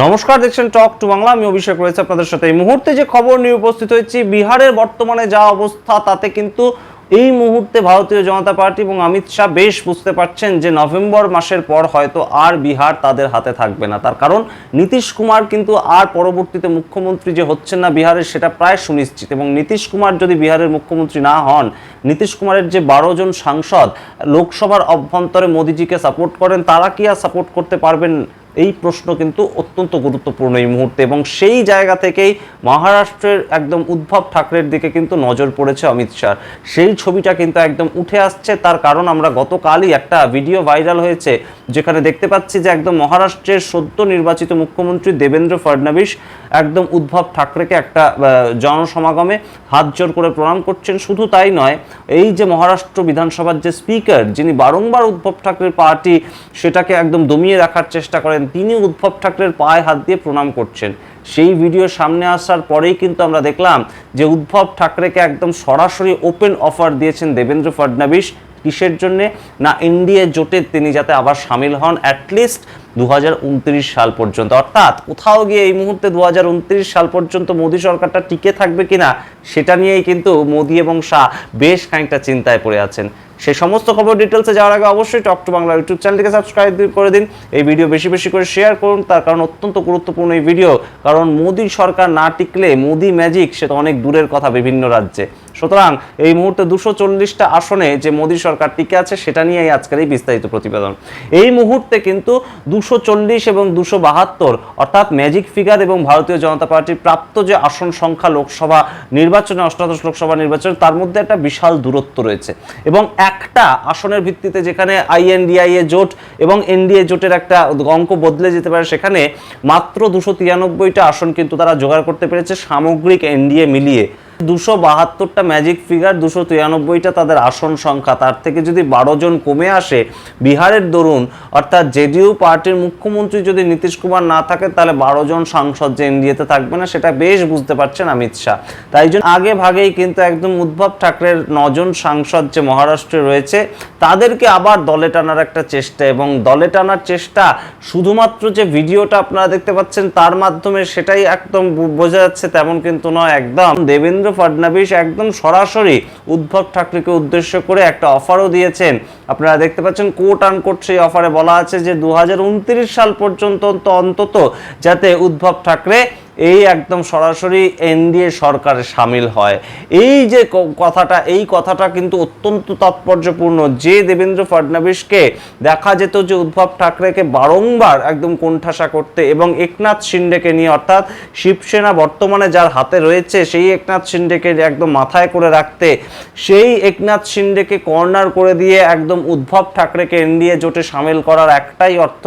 নমস্কার, দেখছেন টক টু বাংলা। আমি অভিষেক রয়েছে আপনাদের সাথে। এই মুহূর্তে যে খবর নিয়ে উপস্থিত হয়েছি, বিহারের বর্তমানে যা অবস্থা, তাতে কিন্তু এই মুহূর্তে ভারতীয় জনতা পার্টি এবং অমিত শাহ বেশ বুঝতে পারছেন যে নভেম্বর মাসের পর হয়তো আর বিহার তাদের হাতে থাকবে না। তার কারণ, নীতিশ কুমার কিন্তু আর পরবর্তীতে মুখ্যমন্ত্রী যে হচ্ছেন না বিহারের, সেটা প্রায় সুনিশ্চিত। এবং নীতিশ কুমার যদি বিহারের মুখ্যমন্ত্রী না হন, নীতিশ কুমারের যে বারো জন সাংসদ, লোকসভার অভ্যন্তরে মোদিজিকে সাপোর্ট করেন, তারা কি আর সাপোর্ট করতে পারবেন এই প্রশ্ন কিন্তু অত্যন্ত গুরুত্বপূর্ণ এই মুহূর্তে এবং সেই জায়গা থেকেই মহারাষ্ট্রের একদম উদ্ভব ঠাকরের দিকে কিন্তু নজর পড়েছে অমিত শাহ। সেই ছবিটা কিন্তু একদম উঠে আসছে, তার কারণ আমরা গতকালই একটা ভিডিও ভাইরাল হয়েছে যেখানে দেখতে পাচ্ছি যে একদম মহারাষ্ট্রের সদ্য নির্বাচিত মুখ্যমন্ত্রী দেবেন্দ্র ফডনাবিস একদম উদ্ভব ঠাকরেকে একটা জনসমাগমে হাত জোর করে প্রণাম করছেন। শুধু তাই নয়, এই যে মহারাষ্ট্র বিধানসভার যে স্পিকার, যিনি বারংবার উদ্ভব ঠাকরের পার্টি, সেটাকে একদম দমিয়ে রাখার চেষ্টা করেন তিনি উদ্ভব ঠাকরের পায়ে হাত দিয়ে প্রণাম করছেন। সেই ভিডিও সামনে আসার পরেই কিন্তু আমরা দেখলাম যে উদ্ভব ঠাকরেকে একদম সরাসরি ওপেন অফার দিয়েছেন দেবেন্দ্র ফডনাবিস কিসের জন্যে? না, এনডিএ জোটে তিনি যাতে আবার সামিল হন অ্যাটলিস্ট দু হাজার উনত্রিশ সাল পর্যন্ত। অর্থাৎ কোথাও গিয়ে এই মুহূর্তে দু হাজার উনত্রিশ সাল পর্যন্ত মোদী সরকারটা টিকে থাকবে কিনা, সেটা নিয়েই কিন্তু মোদী এবং শাহ বেশ খানিকটা চিন্তায় পড়ে আছেন। সেই সমস্ত খবর ডিটেলসে যাওয়ার আগে অবশ্যই টক টু বাংলা ইউটিউব চ্যানেলটিকে সাবস্ক্রাইব করে দিন। এই ভিডিও বেশি বেশি করে শেয়ার করুন, তার কারণ অত্যন্ত গুরুত্বপূর্ণ এই ভিডিও কারণ মোদী সরকার না টিকলে, মোদি ম্যাজিক সেটা অনেক দূরের কথা বিভিন্ন রাজ্যে। সুতরাং এই মুহূর্তে দুশো চল্লিশটা আসনে যে মোদী সরকার টিকে আছে, সেটা নিয়েই আজকের এই বিস্তারিত প্রতিবেদন। এই মুহূর্তে কিন্তু দুশো চল্লিশ এবং দুশো বাহাত্তর, অর্থাৎ ম্যাজিক ফিগার এবং ভারতীয় জনতা পার্টির প্রাপ্ত যে আসন সংখ্যা লোকসভা নির্বাচনে, অষ্টাদশ লোকসভা নির্বাচনে, তার মধ্যে একটা বিশাল দূরত্ব রয়েছে। এবং একটা আসনের ভিত্তিতে যেখানে আইএনডিআইএ জোট এবং এনডিএ জোটের একটা অঙ্ক বদলে যেতে পারে, সেখানে মাত্র দুশো তিরানব্বইটা আসন কিন্তু তারা জোগাড় করতে পেরেছে সামগ্রিক এনডিএ মিলিয়ে। দুশো বাহাত্তরটা ম্যাজিক ফিগার দুশো তিরানব্বইটা তাদের আসন সংখ্যা। তার থেকে যদি বারো জন কমে আসে, বিহারের দরুন, অর্থাৎ জেডিইউ পার্টির মুখ্যমন্ত্রী যদি নীতিশ কুমার না থাকে, তাহলে বারো জন সাংসদ যে এনডিএতে থাকবে না, সেটা বেশ বুঝতে পারছেন অমিত শাহ। তাই জন্য আগে ভাগেই কিন্তু একদম উদ্ভব ঠাকরের নজন সাংসদ যে মহারাষ্ট্রে রয়েছে, তাদেরকে আবার দলে টানার একটা চেষ্টা এবং দলে টানার চেষ্টা শুধুমাত্র যে ভিডিওটা আপনারা দেখতে পাচ্ছেন, তার মাধ্যমে সেটাই একদম বোঝা যাচ্ছে, তেমন কিন্তু নয়, একদম দেবেন্দ্র ফডনাবিস একদম সরাসরি উদ্ভব ঠাকরেকে উদ্দেশ্য করে একটা অফারও দিয়েছেন। আপনারা দেখতে পাচ্ছেন কোট কোট সেই অফারে বলা আছে যে দু হাজার উনত্রিশ সাল পর্যন্ত অন্ত- অন্তত যাতে উদ্ভব ঠাকরে এই একদম সরাসরি এনডিএ সরকারে সামিল হয়। এই যে কথাটা, এই কথাটা কিন্তু অত্যন্ত তাৎপর্যপূর্ণ। যে দেবেন্দ্র ফডনাবিসকে দেখা যেত যে উদ্ভব ঠাকরেকে বারংবার একদম কোণঠাসা করতে এবং একনাথ শিন্ডেকে নিয়ে, অর্থাৎ শিবসেনা বর্তমানে যার হাতে রয়েছে, সেই একনাথ শিন্ডেকে একদম মাথায় করে রাখতে, সেই একনাথ শিন্ডেকে কর্নার করে দিয়ে একদম উদ্ভব ঠাকরেকে এনডিএ জোটে সামিল করার একটাই অর্থ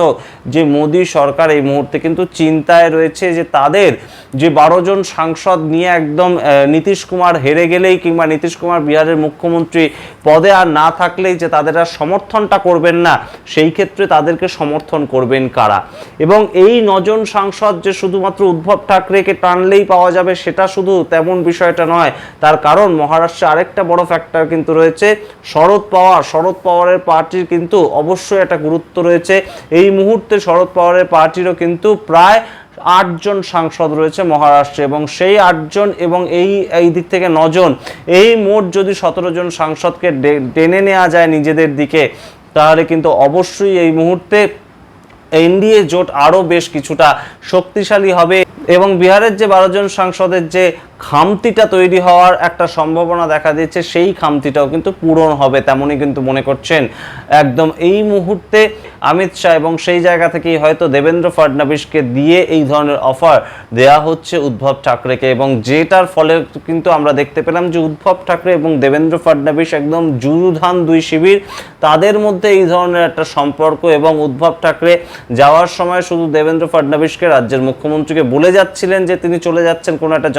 যে মোদী সরকার এই মুহূর্তে কিন্তু চিন্তায় রয়েছে যে তাদের যে বারো জন সাংসদ নিয়ে একদম নীতিশ কুমার হেরে গেলেই কিংবা নীতিশ কুমার বিহারের মুখ্যমন্ত্রী পদে আর না থাকলেই যে তাদের আর সমর্থনটা করবেন না, সেই ক্ষেত্রে তাদেরকে সমর্থন করবেন কারা? এবং এই নজন সাংসদ যে শুধুমাত্র উদ্ধব ঠাকরেকে টানলেই পাওয়া যাবে সেটা শুধু তেমন বিষয়টা নয়, তার কারণ মহারাষ্ট্রে আরেকটা বড় ফ্যাক্টর কিন্তু রয়েছে, শরদ পাওয়ার। শরদ পাওয়ারের পার্টির কিন্তু অবশ্যই একটা গুরুত্ব রয়েছে। এই মুহূর্তে শরদ পাওয়ারের পার্টিরও কিন্তু প্রায় আটজন সাংসদ রয়েছে মহারাষ্ট্রে এবং সেই আটজন এবং এই এই দিক থেকে নজন, এই মোট যদি সতেরো জন সাংসদকে টেনে নেওয়া যায় নিজেদের দিকে, তাহলে কিন্তু অবশ্যই এই মুহূর্তে এনডিএ জোট আরও বেশ কিছুটা শক্তিশালী হবে এবং বিহারের যে বারো জন সাংসদের যে খামতিটা তৈরি হওয়ার একটা সম্ভাবনা দেখা দিচ্ছে, সেই খামতিটাও কিন্তু পূরণ হবে তেমনই কিন্তু মনে করছেন। একদম এই মুহূর্তে অমিত শাহ এবং সেই জায়গা থেকেই হয়তো দেবেন্দ্র ফডনাবিসকে দিয়ে এই ধরনের অফার দেয়া হচ্ছে উদ্ভব ঠাকরেকে এবং যেটার ফলে কিন্তু আমরা দেখতে পেলাম যে উদ্ভব ঠাকরে এবং দেবেন্দ্র ফডনাবিস একদম যুযুধান দুই শিবির, তাদের মধ্যে এই ধরনের একটা সম্পর্ক এবং উদ্ভব ঠাকরে যাওয়ার সময় শুধু দেবেন্দ্র ফডনাবিসকে রাজ্যের মুখ্যমন্ত্রীকে বলে যাচ্ছিলেন যে তিনি চলে যাচ্ছেন কোনো একটা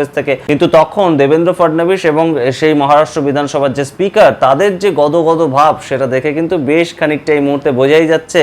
জনসমাবেশ থেকে। কিন্তু তখন দেবেন্দ্র ফডনাবিস এবং সেই মহারাষ্ট্র বিধানসভার যে স্পিকার, তাদের যে গদগদ ভাব, সেটা দেখে কিন্তু বেশ খানিকটা এই মুহূর্তে বোঝাই যাচ্ছে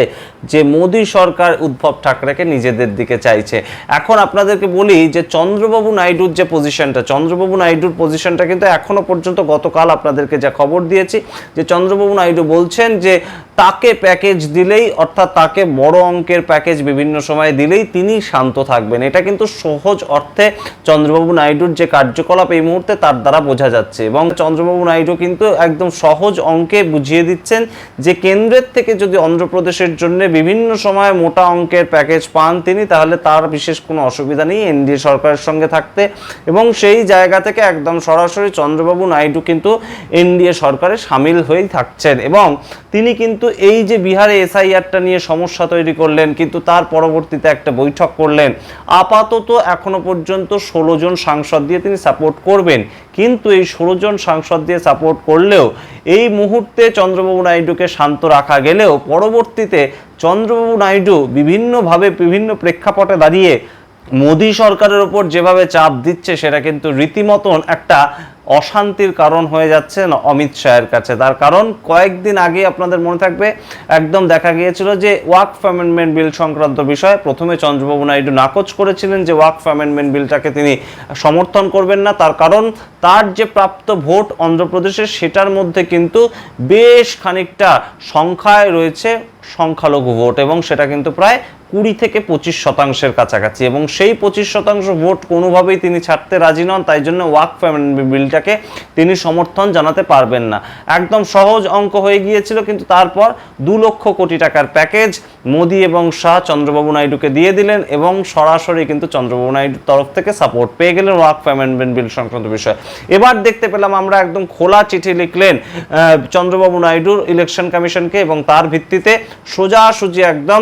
যে মোদী সরকার উদ্ভব ঠাকরেকে নিজেদের দিকে চাইছে। এখন আপনাদেরকে বলি যে চন্দ্রবাবু নাইডুর যে পজিশনটা চন্দ্রবাবু নাইডুর পজিশনটা কিন্তু এখনও পর্যন্ত গতকাল আপনাদেরকে যা খবর দিয়েছি যে চন্দ্রবাবু নাইডু বলছেন যে তাকে প্যাকেজ দিলেই, অর্থাৎ তাকে বড় অঙ্কের প্যাকেজ বিভিন্ন সময় দিলেই তিনি শান্ত থাকবেন। এটা কিন্তু সহজ অর্থে চন্দ্রবাবু নাইডুর যে কার্যকলাপ এই মুহূর্তে তার দ্বারা বোঝা যাচ্ছে এবং চন্দ্রবাবু নাইডু কিন্তু একদম সহজ অঙ্কে বুঝিয়ে দিচ্ছেন যে কেন্দ্রের থেকে যদি অন্ধ্রপ্রদেশের জন্য বিভিন্ন সময় মোটা অঙ্কের প্যাকেজ পান তিনি, তাহলে তার বিশেষ কোনো অসুবিধা নেই, এনডিএ সরকারের সঙ্গে থাকতে। এবং সেই জায়গা থেকে একদম সরাসরি চন্দ্রবাবু নাইডু কিন্তু এনডিএ সরকারে সামিল হয়েই থাকছেন। এবং তিনি কিন্তু এই যে বিহারে এসআইআরটা নিয়ে সমস্যা তৈরি করলেন, কিন্তু তার পরবর্তীতে একটা বৈঠক করলেন। আপাতত এখনও পর্যন্ত ষোলো জন সাংসদ দিয়ে তিনি সাপোর্ট করবেন। কিন্তু এই ষোলোজন সাংসদ দিয়ে সাপোর্ট করলেও এই মুহূর্তে চন্দ্রবাবু নাইডুকে শান্ত রাখা গেলেও পরবর্তীতে চন্দ্রবাবু নাইডু বিভিন্নভাবে বিভিন্ন প্রেক্ষাপটে দাঁড়িয়ে মোদী সরকারের ওপর যেভাবে চাপ দিচ্ছে সেটা কিন্তু রীতিমতন একটা অশান্তির কারণ হয়ে যাচ্ছে অমিত শাহের কাছে। তার কারণ কয়েকদিন আগে আপনাদের মনে থাকবে, একদম দেখা গিয়েছিল যে ওয়াকফ অ্যামেন্ডমেন্ট বিল সংক্রান্ত বিষয়ে প্রথমে চন্দ্রবাবু নাইডু নাকচ করেছিলেন যে ওয়াকফ অ্যামেন্ডমেন্ট বিলটাকে তিনি সমর্থন করবেন না। তার কারণ তার যে প্রাপ্ত ভোট অন্ধ্রপ্রদেশের সেটার মধ্যে কিন্তু বেশ খানিকটা সংখ্যায় রয়েছে সংখ্যালঘু ভোট এবং সেটা কিন্তু প্রায় কুড়ি থেকে পঁচিশ শতাংশের কাছাকাছি এবং সেই পঁচিশ শতাংশ ভোট কোনোভাবেই তিনি ছাড়তে রাজি নন, তাই জন্য ওয়াকফ অ্যামেন্ডমেন্ট বিলটাকে তিনি সমর্থন জানাতে পারবেন না। একদম সহজ অঙ্ক হয়ে গিয়েছিল, কিন্তু তারপর দু লক্ষ কোটি টাকার প্যাকেজ মোদি এবং শাহ চন্দ্রবাবু নাইডুকে দিয়ে দিলেন এবং সরাসরি কিন্তু চন্দ্রবাবু নাইডুর তরফ থেকে সাপোর্ট পেয়ে গেলেন ওয়াকফ অ্যামেন্ডমেন্ট বিল সংক্রান্ত বিষয়। এবার দেখতে পেলাম আমরা একদম খোলা চিঠি লিখলেন চন্দ্রবাবু নাইডুর ইলেকশন কমিশনকে এবং তার ভিত্তিতে সোজাসুজি একদম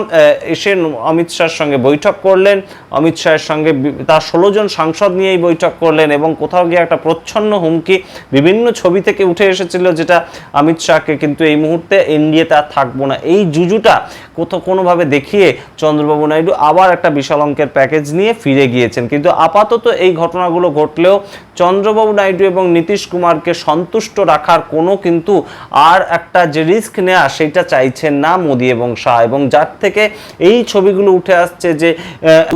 এসে অমিত শাহের সঙ্গে বৈঠক করলেন। অমিত শাহের সঙ্গে তার ষোলো জন সাংসদ নিয়েই বৈঠক করলেন এবং কোথাও গিয়ে একটা প্রচ্ছন্ন হুমকি বিভিন্ন ছবি থেকে উঠে এসেছিল যেটা অমিত শাহকে কিন্তু এই মুহূর্তে এনডিএতে আর থাকব না। এই জুজুটা কোথাও কোনোভাবে দেখিয়ে চন্দ্রবাবু নাইডু আবার একটা বিশাল অঙ্কের প্যাকেজ নিয়ে ফিরে গিয়েছেন। কিন্তু আপাতত এই ঘটনাগুলো ঘটলেও চন্দ্রবাবু নাইডু এবং নীতিশ কুমারকে সন্তুষ্ট রাখার কোনো কিন্তু আর একটা যে রিস্ক নেওয়া সেটা চাইছেন না মোদী এবং শাহ। এবং যার থেকে এই ছবিগুলো উঠে আসছে যে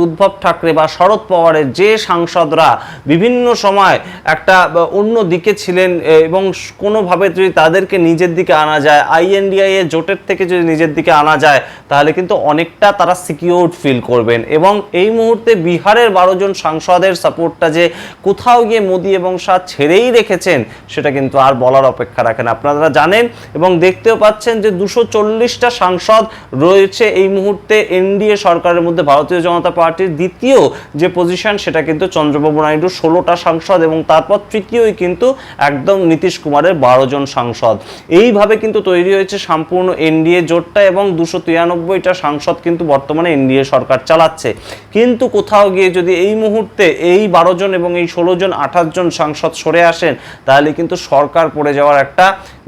উদ্ভব ঠাকরে বা শরদ পাওয়ারের যে সাংসদরা বিভিন্ন সময় একটা অন্য দিকে ছিলেন এবং কোনোভাবে যদি তাদেরকে নিজের দিকে আনা যায় আইএনডিআই এর জোটের থেকে যদি নিজের দিকে আনা যায় তাহলে কিন্তু অনেকটা তারা সিকিউরড ফিল করবেন। এবং এই মুহূর্তে বিহারের বারো জন সাংসদের সাপোর্টটা যে কোথাও গিয়ে মোদী এবং শাহ ছেড়েই রেখেছেন, সেটা কিন্তু আর বলার অপেক্ষা রাখেন আপনারা জানেন এবং দেখতেও পাচ্ছেন যে দুশো চল্লিশটা সাংসদ রয়েছে এই মুহূর্তে এনডিএ সরকারের মধ্যে, ভারতীয় জনতা পার্টির দ্বিতীয় যে পজিশন সেটা কিন্তু চন্দ্রবাবু নাইডু ষোলোটা সাংসদ এবং তারপর তৃতীয়ই কিন্তু একদম নীতিশ কুমারের বারো জন সাংসদ। এইভাবে কিন্তু তৈরি হয়েছে সম্পূর্ণ এনডিএ জোটটা এবং দুশো তিরানব্বইটা সাংসদ কিন্তু বর্তমানে এনডিএ সরকার চালাচ্ছে। কিন্তু কোথাও গিয়ে যদি এই মুহূর্তে এই বারো জন এবং এই ষোলো জন, আঠাশ জন সাংসদ সরে আসেন, তাহলে কিন্তু সরকার পড়ে যাওয়ার একটা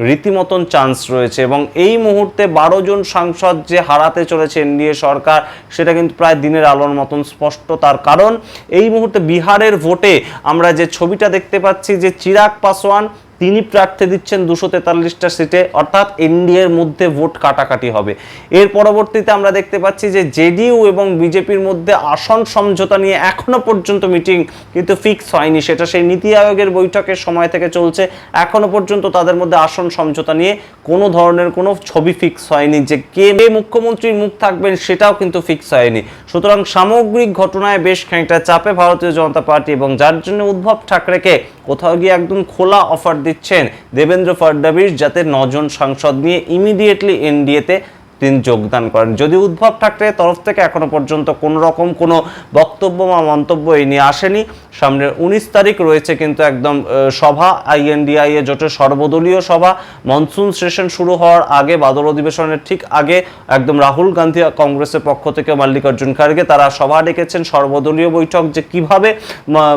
রীতিমতন চান্স রয়েছে এবং এই মুহূর্তে বারো জন সাংসদ যে হারাতে চলেছে এনডিএ সরকার, সেটা কিন্তু প্রায় দিনের আলোর মতন স্পষ্ট। তার কারণ, এই মুহূর্তে বিহারের ভোটে আমরা যে ছবিটা দেখতে পাচ্ছি যে চিরাগ পাসওয়ান তিনি প্রার্থী দিচ্ছেন দুশো তেতাল্লিশটা সিটে, অর্থাৎ এনডিএর মধ্যে ভোট কাটাকাটি হবে। এর পরবর্তীতে আমরা দেখতে পাচ্ছি যে জেডিইউ এবং বিজেপির মধ্যে আসন সমঝোতা নিয়ে এখনও পর্যন্ত মিটিং কিন্তু ফিক্স হয়নি। সেটা সেই নীতি আয়োগের বৈঠকের সময় থেকে চলছে। এখনও পর্যন্ত তাদের মধ্যে আসন সমঝোতা নিয়ে কোনো ধরনের কোনো ছবি ফিক্স হয়নি যে কে মুখ্যমন্ত্রীর মুখ থাকবেন সেটাও কিন্তু ফিক্স হয়নি। সুতরাং সামগ্রিক ঘটনায় বেশ খানিকটা চাপে ভারতীয় জনতা পার্টি এবং যার জন্য উদ্ধব ঠাকরেকে কোথাও গিয়ে একদম খোলা অফার দিচ্ছেন দেবেন্দ্র ফডনাবিস যাতে নজন সাংসদ নিয়ে ইমিডিয়েটলি এনডিএতে তিনি যোগদান করেন। যদি উদ্ভব ঠাকরের তরফ থেকে এখনও পর্যন্ত কোনো রকম কোনো বক্তব্য বা মন্তব্য এই নিয়ে আসেনি সামনের উনিশ তারিখ রয়েছে কিন্তু একদম সভা আইএনডিআই এ জোটের সর্বদলীয় সভা। মনসুন সেশন শুরু হওয়ার আগে, বাদল অধিবেশনের ঠিক আগে, একদম রাহুল গান্ধী কংগ্রেসের পক্ষ থেকে মাল্লিকার্জুন খার্গে তারা সভা ডেকেছেন। সর্বদলীয় বৈঠক যে কীভাবে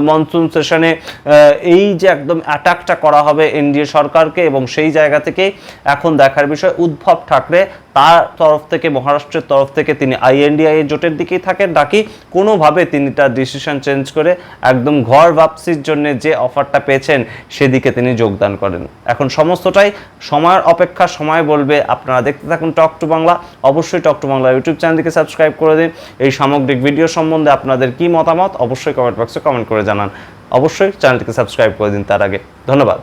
মনসুন সেশনে এই যে একদম অ্যাটাকটা করা হবে এনডিএ সরকারকে এবং সেই জায়গা থেকে এখন দেখার বিষয় উদ্ভব ঠাকরে তার তরফ থেকে, মহারাষ্ট্রের তরফ থেকে তিনি আইএনডিআই জোটের দিকেই থাকেন। নাকি কোনোভাবে তিনি তার ডিসিশন চেঞ্জ করে একদম ঘর বাপসির জন্য যে অফারটা পেয়েছেন, সেদিকে তিনি যোগদান করেন। এখন সমস্তটাই সময়ের অপেক্ষা, সময় বলবে আপনারা দেখতে থাকুন টক টু বাংলা। অবশ্যই টক টু বাংলা ইউটিউব চ্যানেলটিকে সাবস্ক্রাইব করে দিন। এই সামগ্রিক ভিডিও সম্বন্ধে আপনাদের কি মতামত, অবশ্যই কমেন্ট বক্সে কমেন্ট করে জানান। অবশ্যই চ্যানেলটিকে সাবস্ক্রাইব করে দিন তার আগে। ধন্যবাদ।